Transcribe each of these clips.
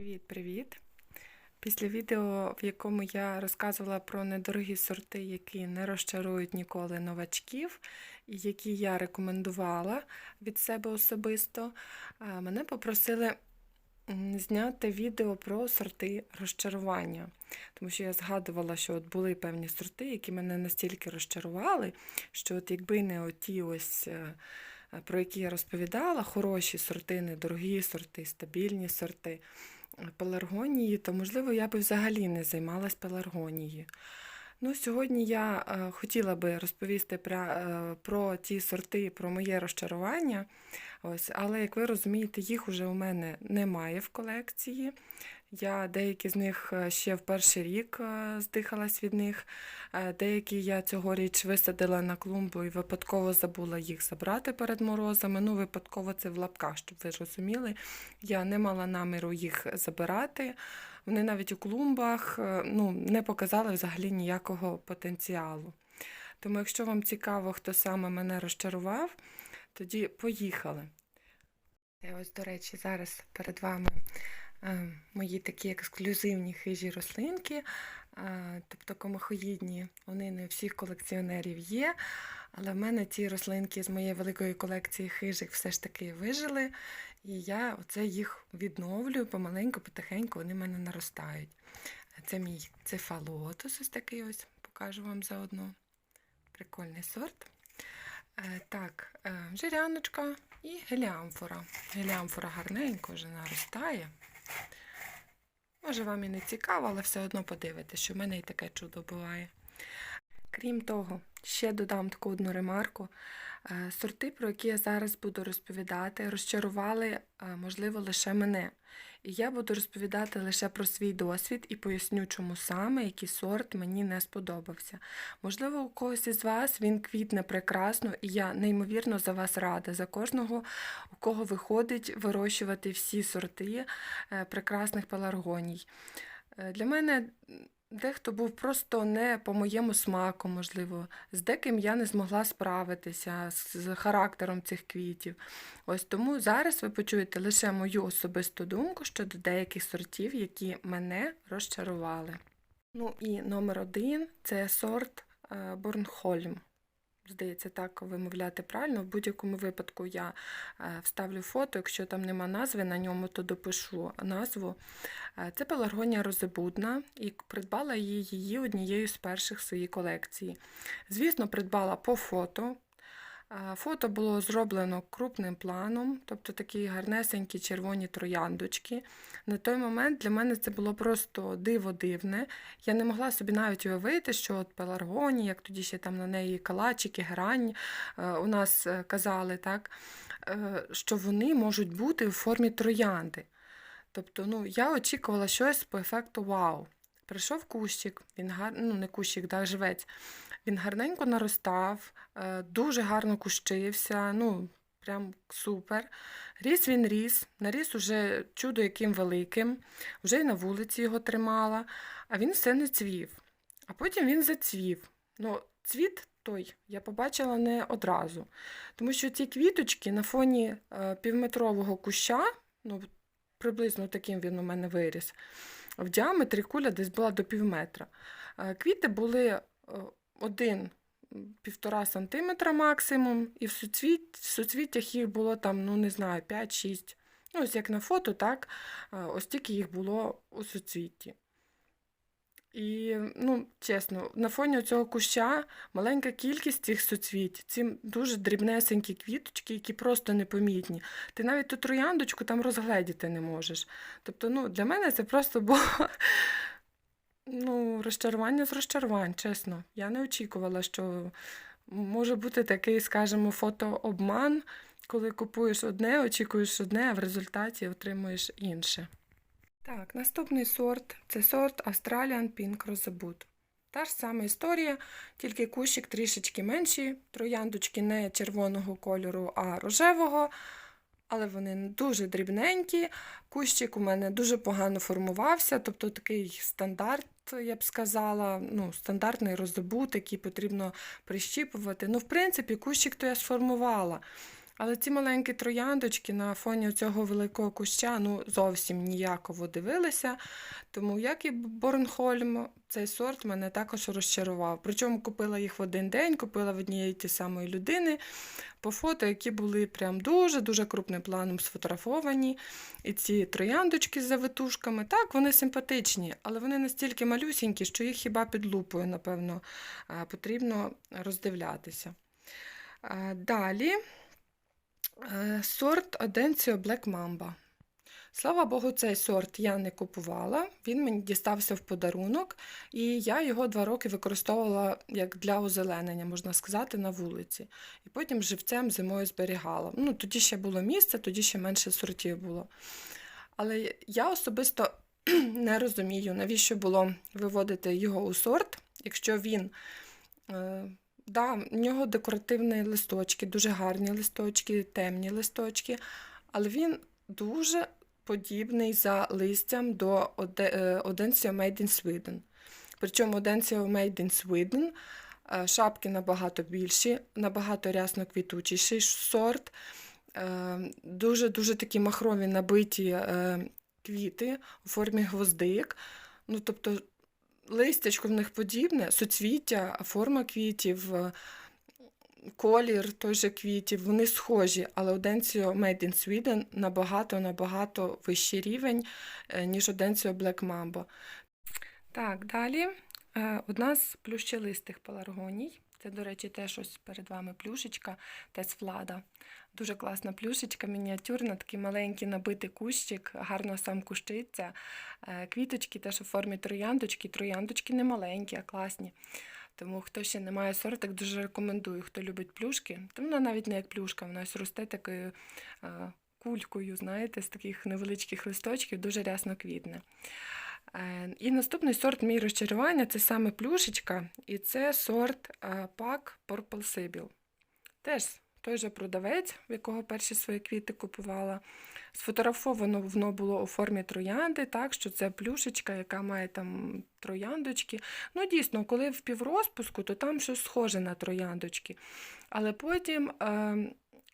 Привіт-привіт! Після відео, в якому я розказувала про недорогі сорти, які не розчарують ніколи новачків, і які я рекомендувала від себе особисто, мене попросили зняти відео про сорти розчарування. Тому що я згадувала, що от були певні сорти, які мене настільки розчарували, що от якби не оті ось. е, Про які я розповідала, хороші сорти, недорогі сорти, стабільні сорти пеларгонії, то, можливо, я би взагалі не займалась пеларгонією. Ну, сьогодні я е, хотіла би розповісти про, е, про ті сорти, про моє розчарування. Ось, але, як ви розумієте, їх уже у мене немає в колекції. Я деякі з них е, ще в перший рік здихалась від них. Деякі я цьогоріч висадила на клумбу і випадково забула їх забрати перед морозами. Ну, випадково це в лапках, щоб ви розуміли. Я не мала наміру їх забирати. Вони навіть у клумбах е, ну, не показали взагалі ніякого потенціалу. Тому, якщо вам цікаво, хто саме мене розчарував, тоді поїхали. І ось, до речі, зараз перед вами е, мої такі ексклюзивні хижі рослинки, е, тобто комахоїдні, вони не у всіх колекціонерів є. Але в мене ці рослинки з моєї великої колекції хижих все ж таки вижили. І я оце їх відновлюю помаленьку, потихеньку вони в мене наростають. Це мій цефалотус, ось такий ось, покажу вам заодно. Прикольний сорт. Е, Так, е, жиряночка і геліамфора. Геліамфора гарненько вже наростає. Може, вам і не цікаво, але все одно подивитесь, що в мене і таке чудо буває. Крім того, ще додам таку одну ремарку. Е, Сорти, про які я зараз буду розповідати, розчарували, е, можливо, лише мене. І я буду розповідати лише про свій досвід і поясню, чому саме який сорт мені не сподобався. Можливо, у когось із вас він квітне прекрасно, і я неймовірно за вас рада, за кожного, у кого виходить вирощувати всі сорти е, прекрасних пеларгоній. Е, Для мене Дехто був просто не по моєму смаку, можливо, з деким я не змогла справитися з характером цих квітів. Ось тому зараз ви почуєте лише мою особисту думку щодо деяких сортів, які мене розчарували. Ну і номер один це сорт е, Борнхольм. Здається, так вимовляти правильно. В будь-якому випадку я е, вставлю фото, якщо там нема назви на ньому, то допишу назву. Е, Це пеларгонія розебудна, і придбала її, однією з перших своїх колекції. Звісно, придбала по фото. Фото було зроблено крупним планом, тобто такі гарнесенькі червоні трояндочки. На той момент для мене це було просто диво дивне. Я не могла собі навіть уявити, що от пеларгонія, як тоді ще там на неї калачики, герань е, у нас е, казали, так, е, що вони можуть бути у формі троянди. Тобто, ну, я очікувала щось по ефекту вау. Прийшов кущик, він гар... ну не кущик, да, живець. Він гарненько наростав, е, дуже гарно кущився, ну, прям супер. Ріс він ріс, наріс уже чудо яким великим, вже й на вулиці його тримала, а він все не цвів. А потім він зацвів. Ну, цвіт той я побачила не одразу. Тому що ці квіточки на фоні е, півметрового куща, ну, приблизно таким він у мене виріс, в діаметрі куля десь була до пів метра. Е, Квіти були е, один півтора сантиметра максимум, і в суцвіттях їх було там, ну не знаю, 5-6. Ну, ось як на фото, так, е, ось тільки їх було у суцвітті. І, ну, чесно, на фоні цього куща маленька кількість цих суцвіть, ці дуже дрібнесенькі квіточки, які просто непомітні. Ти навіть ту трояндочку там розгледіти не можеш. Тобто, ну, для мене це просто було ну, розчарування з розчарувань, чесно. Я не очікувала, що може бути такий, скажімо, фотообман, коли купуєш одне, очікуєш одне, а в результаті отримуєш інше. Так, наступний сорт це сорт Australian Pink Rosebud. Та ж сама історія, тільки кущик трішечки менший, трояндочки не червоного кольору, а рожевого, але вони дуже дрібненькі. Кущик у мене дуже погано формувався, тобто такий стандарт, я б сказала, ну, стандартний розобут, який потрібно прищіпувати. Ну, в принципі, кущик то я сформувала. Але ці маленькі трояндочки на фоні цього великого куща ну, зовсім ніяково дивилися. Тому, як і Борнхольм, цей сорт мене також розчарував. Причому купила їх в один день, купила в однієї ті самої людини по фото, які були прям дуже-дуже крупним планом сфотографовані. І ці трояндочки з завитушками, так, вони симпатичні, але вони настільки малюсінькі, що їх хіба під лупою, напевно, е, потрібно роздивлятися. Е, Далі сорт Оденціо Black Mamba. Слава Богу, цей сорт я не купувала, він мені дістався в подарунок, і я його два роки використовувала як для озеленення, можна сказати, на вулиці. І потім живцем зимою зберігала. Ну, тоді ще було місце, тоді ще менше сортів було. Але я особисто не розумію, навіщо було виводити його у сорт, якщо він. Е, да, в нього декоративні листочки, дуже гарні листочки, темні листочки, але він дуже подібний за листям до Оденсіо Made in Sweden. Причому Оденсіо Made in Sweden е, шапки набагато більші, набагато рясно квітучіший сорт. Дуже-дуже такі махрові набиті е, квіти у формі гвоздик. Ну, тобто листячко в них подібне, суцвіття, форма квітів, е, колір той же квітів, вони схожі, але Оденціо Made in Sweden набагато-набагато вищий рівень, е, ніж Оденціо Black Mambo. Так, далі е, одна з плющелистих пеларгоній. Це, до речі, теж ось перед вами плюшечка Тесфлада. Дуже класна плюшечка, мініатюрна, такий маленький набитий кущик, гарно сам кущиться. Е, Квіточки теж у формі трояндочки. Трояндочки не маленькі, а класні. Тому хто ще не має сортик, дуже рекомендую, хто любить плюшки. Тому вона навіть не як плюшка, вона ось росте такою е, кулькою, знаєте, з таких невеличких листочків, дуже рясно квітне. Е, І наступний сорт мій розчарування це саме плюшечка, і це сорт Pack Purple Sibyl. Теж той же продавець, в якого перші свої квіти купувала. Сфотографовано воно було у формі троянди, так що це плюшечка, яка має там трояндочки. Ну, дійсно, коли в піврозпуску, то там щось схоже на трояндочки. Але потім. Е,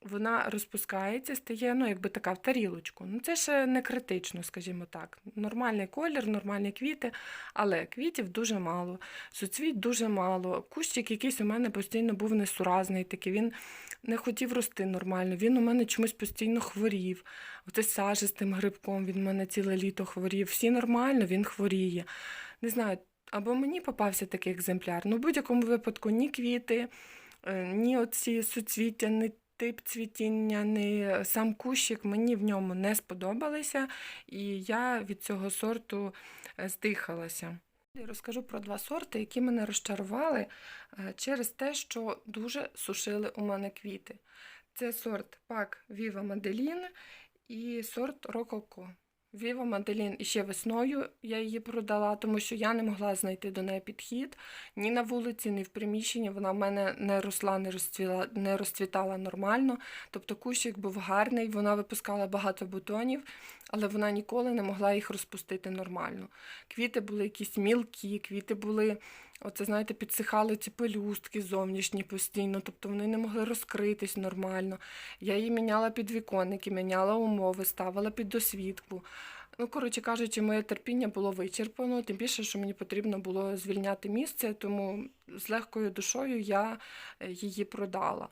вона розпускається, стає, ну, якби така в тарілочку. Ну, Це ще не критично, скажімо так. Нормальний колір, нормальні квіти, але квітів дуже мало, суцвіт дуже мало. Кущик якийсь у мене постійно був несуразний, такий він не хотів рости нормально. Він у мене чомусь постійно хворів. Оце сажистим грибком він у мене ціле літо хворів. Всі нормально, він хворіє. Не знаю, або мені попався такий екземпляр. Ну, в будь-якому випадку ні квіти, е, ні оці суцвіття, ні тип цвітіння, не сам кущик мені в ньому не сподобалися, і я від цього сорту е, здихалася. Розкажу про два сорти, які мене розчарували е, через те, що дуже сушили у мене квіти. Це сорт Пак Viva Madeline і сорт Рококо. Віва Маделін іще весною я її продала, тому що я не могла знайти до неї підхід ні на вулиці, ні в приміщенні. Вона в мене не росла, не розцвіла, не розцвітала нормально. Тобто кущик був гарний, вона випускала багато бутонів, але вона ніколи не могла їх розпустити нормально. Квіти були якісь мілкі, квіти були. Оце, знаєте, підсихали ці пелюстки зовнішні постійно, тобто вони не могли розкритись нормально. Я її міняла під віконники, міняла умови, ставила під досвідку. Ну, коротше кажучи, моє терпіння було вичерпано, тим більше, що мені потрібно було звільняти місце, тому з легкою душою я е, її продала.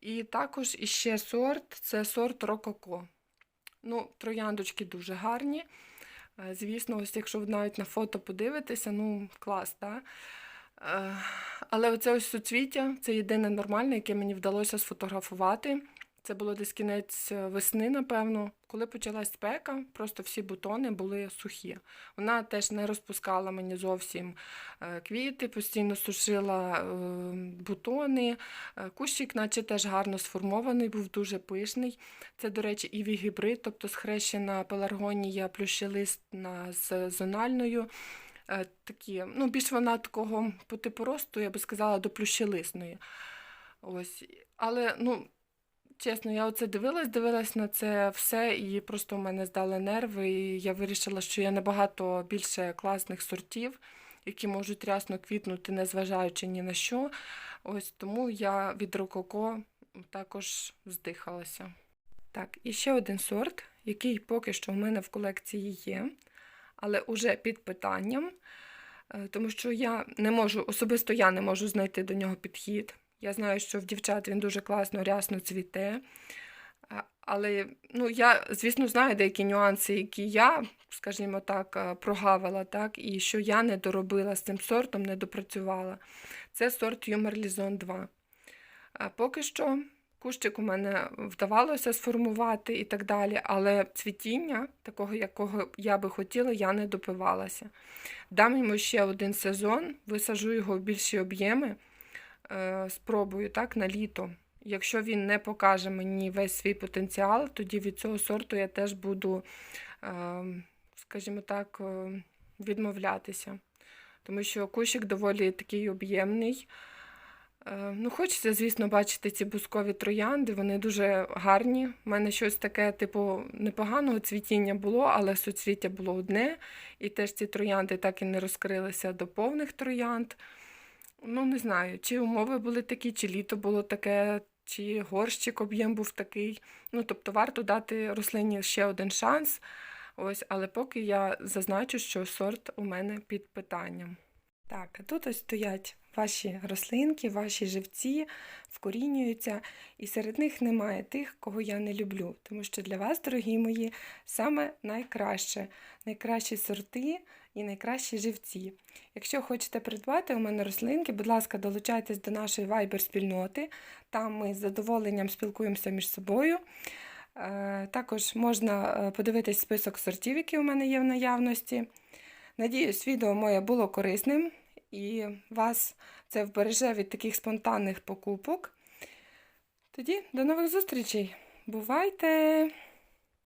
І також іще сорт це сорт Рококо. Ну, Трояндочки дуже гарні. Звісно, ось якщо навіть на фото подивитися, ну, клас, так? Е, але оце ось суцвіття це єдине нормальне, яке мені вдалося сфотографувати. Це було десь кінець е, весни, напевно. Коли почалась спека, просто всі бутони були сухі. Вона теж не розпускала мені зовсім квіти, постійно сушила бутони. Кущик, наче теж гарно сформований, був дуже пишний. Це, до речі, іві гібрид, тобто схрещена пеларгонія плющелистна з зональною. Такі, ну, Більш вона такого по типу росту, я би сказала, до плющелисної. Ось. Але, ну, Чесно, я оце дивилась, дивилась на це все, і просто у мене здали нерви. І я вирішила, що є набагато більше класних сортів, які можуть рясно квітнути, незважаючи ні на що. Ось тому я від Рококо також здихалася. Так, і ще один сорт, який поки що в мене в колекції є, але уже під питанням, е, тому що я не можу, особисто я не можу знайти до нього підхід. Я знаю, що в дівчат він дуже класно, рясно цвіте. Але ну, я, звісно, знаю деякі нюанси, які я, скажімо так, е, прогавила, так, і що я не доробила з цим сортом, не допрацювала. Це сорт Юмор Лізон 2. А поки що кущик у мене вдавалося сформувати і так далі, але цвітіння, такого, якого я би хотіла, я не допивалася. Дам йому ще один сезон, висажу його в більші об'єми, спробую так, на літо. Якщо він не покаже мені весь свій потенціал, тоді від цього сорту я теж буду, е, скажімо так, е, відмовлятися. Тому що кущик доволі такий об'ємний. Е, Ну, хочеться, звісно, бачити ці бускові троянди, вони дуже гарні. У мене щось таке, типу, непоганого цвітіння було, але суцвіття було одне. І теж ці троянди так і не розкрилися до повних троянд. Ну, не знаю, чи умови були такі, чи літо було таке, чи горщик об'єм був такий. Ну, тобто варто дати рослині ще один шанс. Ось, але поки я зазначу, що сорт у мене під питанням. Так, а тут ось стоять ваші рослинки, ваші живці, вкорінюються, і серед них немає тих, кого я не люблю. Тому що для вас, дорогі мої, саме найкраще, найкращі сорти і найкращі живці. Якщо хочете придбати у мене рослинки, будь ласка, долучайтесь до нашої Viber-спільноти. Там ми з задоволенням спілкуємося між собою. Е, Також можна е, подивитись список сортів, які у мене є в наявності. Надіюсь, відео моє було корисним і вас це вбереже від таких спонтанних покупок. Тоді до нових зустрічей. Бувайте!